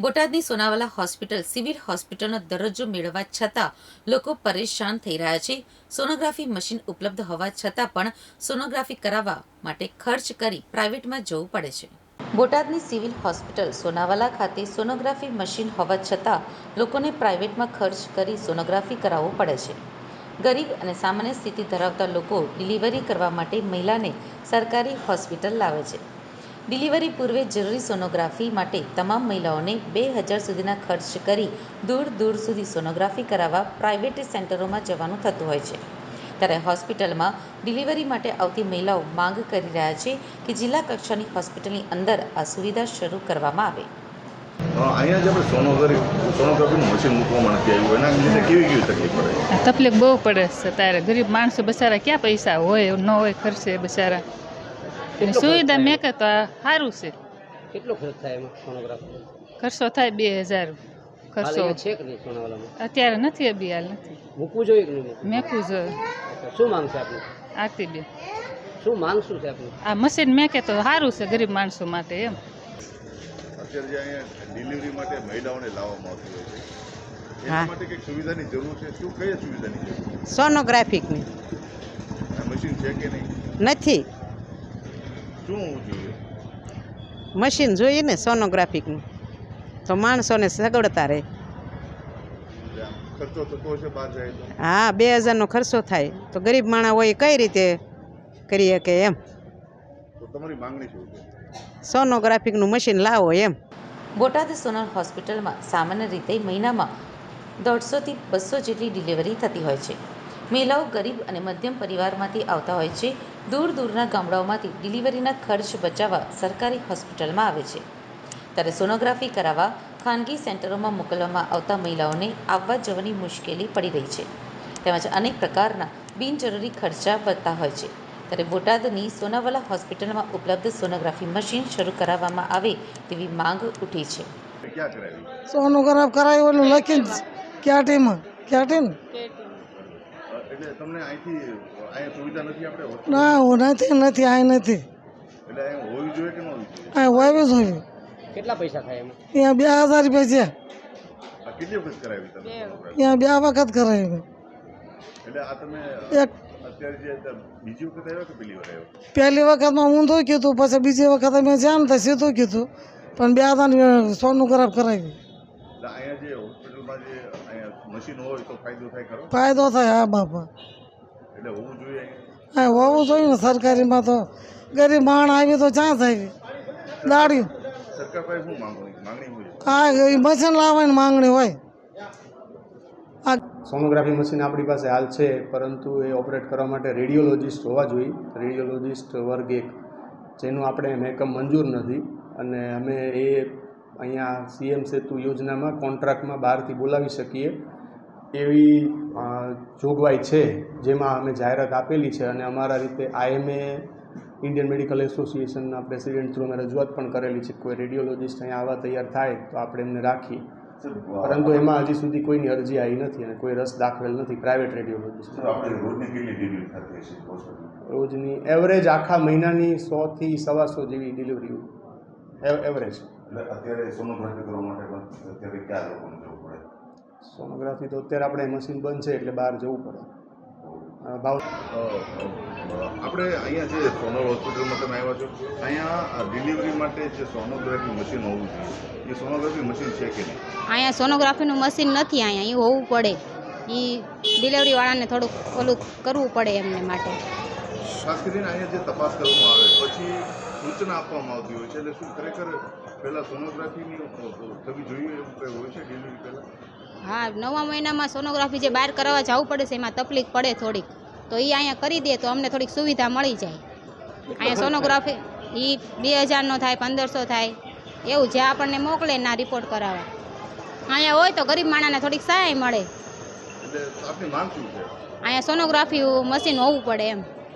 બોટાદની Sonawala hospital, civil હોસ્પિટલનો દરજ્જો મેળવવા છતાં લોકો પરેશાન થઈ રહ્યા છે. સોનોગ્રાફી મશીન ઉપલબ્ધ હોવા છતાં પણ સોનોગ્રાફી કરાવવા માટે ખર્ચ કરી પ્રાઇવેટમાં જવું પડે છે. બોટાદની સિવિલ હોસ્પિટલ, સોનાવાલા ખાતે સોનોગ્રાફી મશીન હોવા છતાં લોકોને પ્રાઇવેટમાં ખર્ચ કરી સોનોગ્રાફી કરાવવું પડે છે. ગરીબ અને સામાન્ય સ્થિતિ ધરાવતા લોકો ડિલિવરી કરવા માટે મહિલાને સરકારી હોસ્પિટલ લાવે છે. ડિલિવરી પૂર્વે જરૂરી સોનોગ્રાફી માટે તમામ મહિલાઓને બે હજાર સુધીના ખર્ચ કરી દૂર દૂર સુધી સોનોગ્રાફી કરાવવા પ્રાઇવેટ સેન્ટરોમાં જવાનું થતું હોય છે. ત્યારે હોસ્પિટલમાં ડિલિવરી માટે આવતી મહિલાઓ માંગ કરી રહ્યા છે કે જિલ્લા કક્ષાની હોસ્પિટલની અંદર આ સુવિધા શરૂ કરવામાં આવે. અહીંયા જે આપણે સોનોગ્રાફી સોનોગ્રાફીનું મશીન મૂકવામાં નથી આવ્યું. એના લીધે કેવી કેવી તકલીફ પડે? તકલીફ બહુ પડે છે. ત્યારે ગરીબ માણસો બચારા ક્યાં પૈસા હોય ન હોય ખર્ચે બચારા. સુવિધા મેં કે તો આ સારું છે. કેટલો ખર્ચ થાય એમાં સોનોગ્રાફી? ખર્ચો થાય બે હજાર ખર્ચો. છે કે નહીં સોનાવાલામાં? અત્યારે નથી અભી હાલ નથી. મૂકવું જોઈએ કે નહીં મૂકવું? જોઈએ. શું માંગ છે આપની? આરતી બે શું માંગ શું છે આપની? આ મશીન મેં કે તો સારું છે ગરીબ માણસો માટે એમ. અત્યારે જે અહીંયા ડિલિવરી માટે મહિલાઓને લાવવામાં આવતી હોય છે એના માટે કંઈક સુવિધાની જરૂર છે? શું કઈ સુવિધાની જરૂર સોનોગ્રાફિકની. મશીન છે કે નહીં? નથી. શું હોવું જોઈએ? મશીન જોઈએ ને સોનોગ્રાફિકનું તો માણસોને સગવડતા રહે. હા બે હજારનો ખર્ચો થાય. તો ગરીબ માણા હોય કઈ રીતે કરી શકે એમ? તમારી માંગણી શું છે? સોનોગ્રાફિકનું મશીન લાવો એમ. બોટાદ સોનલ હોસ્પિટલમાં સામાન્ય રીતે મહિનામાં દોઢસોથી બસો જેટલી ડિલિવરી થતી હોય છે. મહિલાઓ ગરીબ અને મધ્યમ પરિવારમાંથી આવતા હોય છે. દૂર દૂરના ગામડાઓમાંથી ડિલિવરીના ખર્ચ બચાવવા સરકારી હોસ્પિટલમાં આવે છે. ત્યારે સોનોગ્રાફી કરાવવા ખાનગી સેન્ટરોમાં મોકલવામાં આવતા મહિલાઓને આવવા જવાની મુશ્કેલી પડી રહી છે. તેમજ અનેક પ્રકારના બિનજરૂરી ખર્ચા વધતા હોય છે. ત્યારે બોટાદની સોનાવાલા હોસ્પિટલમાં ઉપલબ્ધ સોનોગ્રાફી મશીન શરૂ કરાવવામાં આવે તેવી માંગ ઉઠી છે. સોનોગ્રાફ કરાવી ઓલું લખીને ક્યાટીમાં ક્યાટીને અ, એટલે તમને અહીંથી અહીંયા સુવિધા નથી આપણે ના નથી નથી આ નથી. એટલે અહીંયા હોવી જોઈએ કે ન હોવી જોઈએ? આ વાવી જોઈએ. કેટલા પૈસા થાય એમાં? ત્યાં બે હજાર રૂપિયા છે. કેટલી વખત કરાવી તમે ત્યાં બે વખત કરાવી એટલે આ તમે એક અત્યારે જે બીજી વખત આવ્યો કે પેલી વાર આવ્યો? પહેલી વખતમાં ઊંધું કીધું પછી બીજી વખત અમે જ્યાં ને તો સીધું કીધું. પણ બે હજાર સોનોગ્રાફ કરાવી એટલે અહીંયા જે હોસ્પિટલમાં જે અહીંયા મશીન હોય તો ફાયદો થાય ખરો? ફાયદો થાય હા બાપા. એટલે હોવું જોઈએ હા હોવું જોઈએ ને સરકારીમાં તો. ગરીબ માણ આવી તો ચાં થાય? દાડી સરકાર પાસે શું માંગણી? માંગણી હોય? હા એ મશીન લાવવાની માંગણી હોય. સોનોગ્રાફી મશીન આપણી પાસે હાલ છે પરંતુ એ ઓપરેટ કરવા માટે રેડિયોલોજિસ્ટ હોવા જોઈએ. રેડિયોલોજિસ્ટ વર્ગ એક જેનું આપણે મહેકમ મંજૂર નથી. અને અમે એ અહીંયા સીએમ સેતુ યોજનામાં કોન્ટ્રાક્ટમાં બહારથી બોલાવી શકીએ એવી જોગવાઈ છે જેમાં અમે જાહેરાત આપેલી છે અને અમારા રીતે આઈએમએ ઇન્ડિયન મેડિકલ એસોસિએશનના પ્રેસિડેન્ટ થ્રુ અમે રજૂઆત પણ કરેલી છે કોઈ રેડિયોલોજિસ્ટ અહીંયા આવવા તૈયાર થાય તો આપણે એમને રાખીએ. પરંતુ એમાં હજી સુધી કોઈની અરજી આવી નથી અને કોઈ રસ દાખવેલ નથી પ્રાઇવેટ રેડિયોલોજિસ્ટ. રોજની એવરેજ આખા મહિનાની સોથી સવાસો જેવી ડિલિવરી એવરેજ એટલે અત્યારે સોનોગ્રાફી કરવા માટે પણ અત્યારે ક્યાં લોકોને જવું પડે? સોનોગ્રાફી તો અત્યારે આપણે મશીન બંધ છે એટલે બહાર જવું પડે. ભાવ આપણે અહીંયા જે સોનલ હોસ્પિટલમાં તમે આવ્યા છો અહીંયા ડિલિવરી માટે જે સોનોગ્રાફી મશીન હોવું જોઈએ. એ સોનોગ્રાફી મશીન છે કે નહીં? અહીંયા સોનોગ્રાફીનું મશીન નથી અહીંયા એ હોવું પડે. એ ડિલિવરીવાળાને થોડુંક ઓલું કરવું પડે એમને માટે. ખાસ કરીને અહીંયા જે તપાસ કરવામાં આવે પછી સૂચના આપવામાં આવતી હોય છે. એટલે શું ખરેખર પહેલાં સોનોગ્રાફીની થવી જોઈએ એવું કંઈ હોય છે ડિલિવરી પહેલાં? હા નવા મહિનામાં સોનોગ્રાફી જે બહાર કરાવવા જવું પડે છે એમાં તકલીફ પડે થોડીક. તો એ અહીંયા કરી દે તો અમને થોડીક સુવિધા મળી જાય. અહીંયા સોનોગ્રાફી એ બે હજારનો થાય પંદરસો થાય. એવું જે આપણને મોકલે ના રિપોર્ટ કરાવવા અહીંયા હોય તો ગરીબ માણસને થોડીક સહાય મળે. અહીંયા સોનોગ્રાફી મશીન હોવું પડે એમ.